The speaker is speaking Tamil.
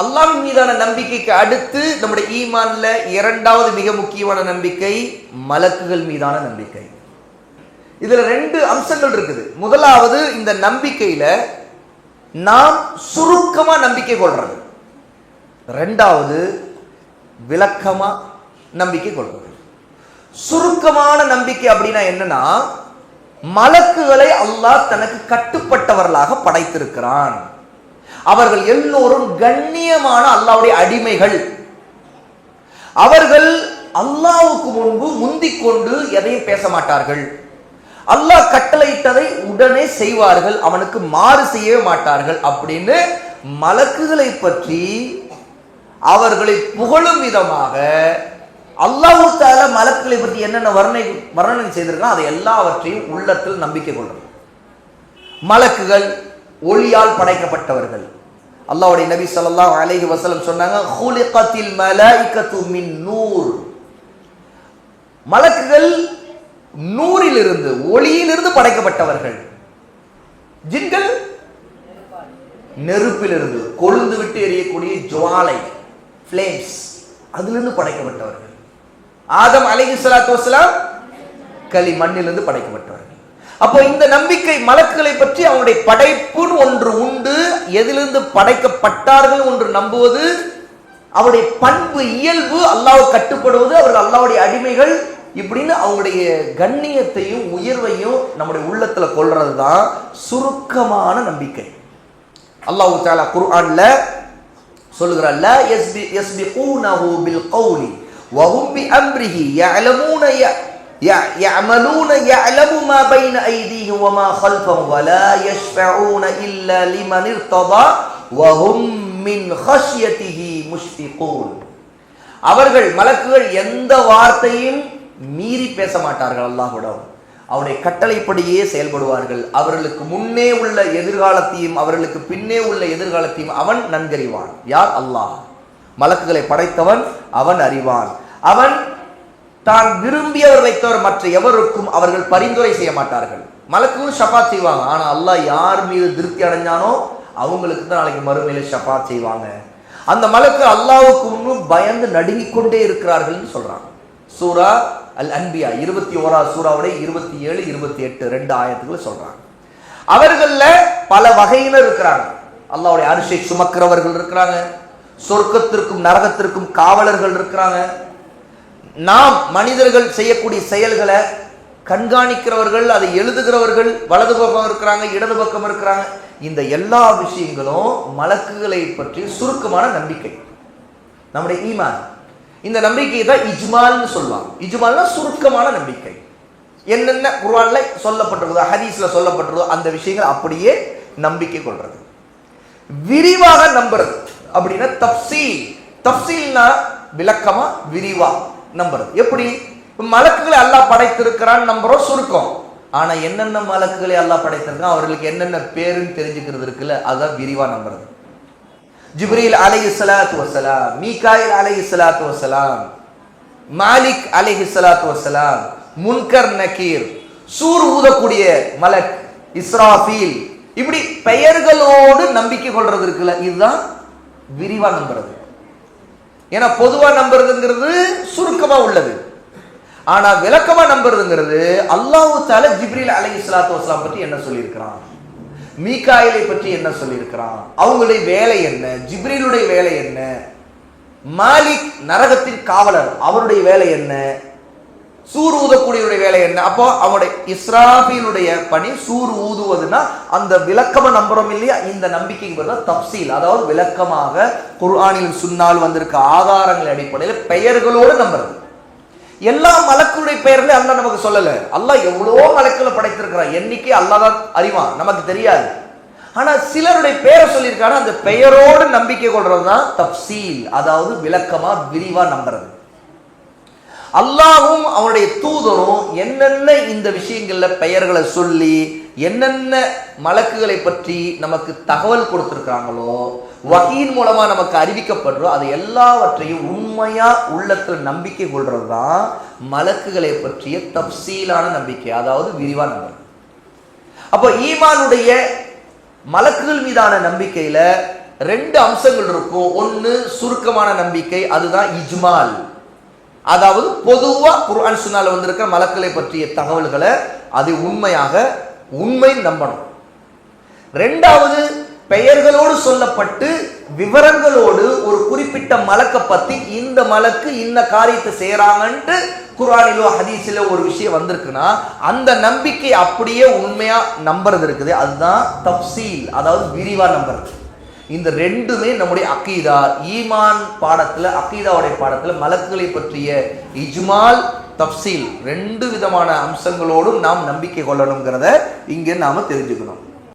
அல்லாவின் மீதான நம்பிக்கைக்கு அடுத்து நம்முடைய ஈமான்ல இரண்டாவது மிக முக்கியமான நம்பிக்கை மலக்குகள் மீதான நம்பிக்கை. இதுல ரெண்டு அம்சங்கள் இருக்குது. முதலாவது இந்த நம்பிக்கையில நாம் சுருக்கமா நம்பிக்கை கொள்றது. ரெண்டாவது விளக்கமா நம்பிக்கை கொள்வது. சுருக்கமான நம்பிக்கை அப்படின்னா என்னன்னா மலக்குகளை அல்லாஹ் தனக்கு கட்டுப்பட்டவர்களாக படைத்திருக்கிறான். அவர்கள் எல்லோரும் கண்ணியமான அல்லாவுடைய அடிமைகள். அவர்கள் அல்லாவுக்கு முன்பு முந்திக் கொண்டு எதையும் பேச மாட்டார்கள். அல்லாஹ் கட்டளையிட்டதை உடனே செய்வார்கள் அவனுக்கு மாறு செய்யவே மாட்டார்கள் அப்படின்னு மலக்குகளை பற்றி அவர்களை புகழும் விதமாக அல்லாஹு தால மலக்குகளை பற்றி என்னென்ன வர்ணனை வர்ணனை செய்திருக்கோம் அதை எல்லாவற்றையும் உள்ளத்தில் நம்பிக்கை கொள்ளும். மலக்குகள் ஒளியால் படைக்கப்பட்டவர்கள். அல்லாவுடைய நபி சொல்லலாம் அலைஹி வசலம் சொன்னாங்க மின் நூர். மலக்குகள் நூறிலிருந்து ஒளியிலிருந்து படைக்கப்பட்டவர்கள். ஜின்கள் நெருப்பிலிருந்து கொழுந்து விட்டு எரியக்கூடிய ஜுவாலை ஃப்ளேம்ஸ் அதிலிருந்து படைக்கப்பட்டவர்கள். ஆதம் அலைஹி சலாத்து வசலாம் களி மண்ணிலிருந்து படைக்கப்பட்டவர்கள். அப்போ இந்த நம்பிக்கை மலக்குகளை பற்றி அவனுடைய படைப்புன்னு ஒன்று எதிலிருந்து படைக்கப்பட்டார்கள் என்று நம்புவது அவருடைய பண்பு இயல்பு அல்லாவை கட்டுப்படுவது அவர்கள் அல்லாவுடைய அடிமைகள் இப்படின்னு அவங்களுடைய கண்ணியத்தையும் உயர்வையும் நம்முடைய உள்ளத்தில் கொள்வது தான் சுருக்கமான நம்பிக்கை. அல்லாஹு தாலா குர்ஆன்ல சொல்லுகிறார் ல எஸ்பி எஸ்பி ஊனஹு பில் கௌலி வஹும் பி அம்ரிஹி யஅலமூன يعملون يعلم ما بين أيديهم وما خلفهم ولا يشفعون إلا لمن ارتضى وهم من خشيته مشفقون அவர்கள் மலக்குகள் எந்த வார்த்தையும் மீறி பேச மாட்டார்கள் அல்லாஹ்விடம் அவருடைய கட்டளைப்படியே செயல்படுவார்கள் அவர்களுக்கு முன்னே உள்ள எதிர்காலத்தையும் அவர்களுக்கு பின்னே உள்ள எதிர்காலத்தையும் அவன் நன்கறிவான் யார் அல்லாஹ் மலக்குகளை படைத்தவன் அவன் அறிவான் அவன் தான் விரும்பியவர் வைத்தவர் மற்ற எவருக்கும் அவர்கள் பரிந்துரை செய்ய மாட்டார்கள். மலக்குகள் ஷபாத் செய்வாங்க. ஆனால் அல்லாஹ் யார் மீது திருப்தி அடைஞ்சானோ அவங்களுக்கு தான் நாளைக்கு மறுமையில் ஷபாத் செய்வாங்க. அந்த மலக்கு அல்லாவுக்கு முன்னும் பயந்து நடுங்கிக்கொண்டே இருக்கிறார்கள்னு சொல்றாங்க. சூரா அல் அன்பியா இருபத்தி ஓராவது சூறாவுடைய இருபத்தி ஏழு இருபத்தி எட்டு ரெண்டு ஆயத்துக்களை சொல்றாங்க. அவர்கள்ல பல வகையினர் இருக்கிறாங்க. அல்லாஹ்வுடைய அரிசை சுமக்கிறவர்கள் இருக்கிறாங்க. சொர்க்கத்திற்கும் நரகத்திற்கும் காவலர்கள் இருக்கிறாங்க. நாம் மனிதர்கள் செய்யக்கூடிய செயல்களை கண்காணிக்கிறவர்கள் அதை எழுதுகிறவர்கள் வலது பக்கம் இருக்கிறாங்க இடது பக்கம் இருக்கிறாங்க இந்த எல்லா விஷயங்களும் மலக்குகளை பற்றி சுருக்கமான நம்பிக்கை. நம்முடைய ஈமான். இந்த நம்பிக்கை தான் இஜ்மால்னு சொல்லுவாங்க. இஜ்மால்னா சுருக்கமான நம்பிக்கை. என்னென்ன குர்ஆன்ல சொல்லப்பட்டிருக்குதோ ஹதீஸ்ல சொல்லப்பட்டிருக்கோ அந்த விஷயங்கள் அப்படியே நம்பிக்கை கொள்றது. விரிவாக நம்புறது அப்படின்னா தப்சீல். தப்சீல்னா விளக்கமா விரிவா. நம்புறது. எப்படி? மலக்குகளை அல்லாஹ் படைத்திருக்கிறான் நம்புறோம் சுருக்கம். ஆனா என்னென்ன மலக்குகளை அல்லாஹ் படைத்திருக்கான் அவர்களுக்கு என்னென்ன பேருன்னு தெரிஞ்சுக்கிறது இருக்குல்ல அதான் விரிவா நம்புறது. ஜிப்ரீல் அலை ஸலாத்து வசலாம் மீகாயில் அலை ஸலாத்து வசலாம் மாலிக் அலை ஸலாத்து வசலாம் முன்கர் நக்கீர் சூர் ஊதக்கூடிய மலக் இஸ்ராஃபீல் இப்படி பெயர்களோடு நம்பிக்கை கொள்றது இருக்குல்ல இதுதான் விரிவா நம்புறது. ஏன்னா பொதுவா நம்புறதுங்கிறது சுருக்கமா உள்ளது. ஆனா விளக்கமா நம்புறதுங்கிறது அல்லாஹு தால ஜிப்ரில் அலை இஸ்லாத்து வஸ்லாம் பற்றி என்ன சொல்லியிருக்கிறான்? மீகாயிலை பற்றி என்ன சொல்லியிருக்கிறான்? அவங்களுடைய வேலை என்ன? ஜிப்ரிலுடைய வேலை என்ன? மாலிக் நரகத்தின் காவலர் அவருடைய வேலை என்ன? சூர் ஊதக்கூடியவருடைய வேலை என்ன? அப்போ அவனுடைய இஸ்ராபியினுடைய பணி சூர் ஊதுவதுன்னா அந்த விளக்கமா நம்புறோம் இல்லையா? இந்த நம்பிக்கைக்கு பதிலா தப்சீல். அதாவது விளக்கமாக குர்ஆனில் சுன்னால் வந்திருக்க ஆதாரங்கள் அடிப்படையில் பெயர்களோடு நம்புறது. எல்லா மலக்குடைய பெயர்ல அல்லா நமக்கு சொல்லல. அல்லாஹ் எவ்வளோ மலக்குகளை படைத்திருக்கிறான். எண்ணிக்கை அல்லாஹ் தான் அறிவான். நமக்கு தெரியாது. ஆனா சிலருடைய பெயரை சொல்லியிருக்காங்க அந்த பெயரோடு நம்பிக்கை கொள்றது தான் தப்சீல். அதாவது விளக்கமா விரிவா நம்புறது. அல்லாஹ்வும் அவனுடைய தூதரும் என்னென்ன இந்த விஷயங்களில் பெயர்களை சொல்லி என்னென்ன மலக்குகளை பற்றி நமக்கு தகவல் கொடுத்துருக்காங்களோ வகையின் மூலமாக நமக்கு அறிவிக்கப்படுறோ அது எல்லாவற்றையும் உண்மையாக உள்ளத்தில் நம்பிக்கை கொள்வது தான் மலக்குகளை பற்றிய தப்சீலான நம்பிக்கை அதாவது விரிவான நம்பிக்கை. அப்போ ஈமானுடைய மலக்குகள் மீதான நம்பிக்கையில் ரெண்டு அம்சங்கள் இருக்கும். ஒன்று சுருக்கமான நம்பிக்கை அதுதான் இஜ்மால். அதாவது பொதுவாக குர்ஆன் சுன்னால வந்திருக்கிற மலக்களை பற்றிய தகவல்களை அது உண்மையாக உண்மை நம்பணும். ரெண்டாவது பெயர்களோடு சொல்லப்பட்டு விவரங்களோடு ஒரு குறிப்பிட்ட மலக்கை பத்தி இந்த மலக்கு இந்த காரியத்தை செய்யறாங்கன்ட்டு குர்ஆனிலோ ஹதீஸிலோ ஒரு விஷயம் வந்திருக்குன்னா அந்த நம்பிக்கை அப்படியே உண்மையா நம்புறது இருக்குது. அதுதான் தப்சீல் அதாவது விரிவா நம்புறது. இந்த ரெண்டுமே நம்முடைய அக்கீதா ஈமான் பாடத்தில் அக்கீதாவுடைய பாடத்தில் மலக்குகளை பற்றிய இஜ்மால் தப்சீல் ரெண்டு விதமான அம்சங்களோடும் நாம் நம்பிக்கை கொள்ளணுங்கிறத இங்கே நாம் தெரிஞ்சுக்கணும்.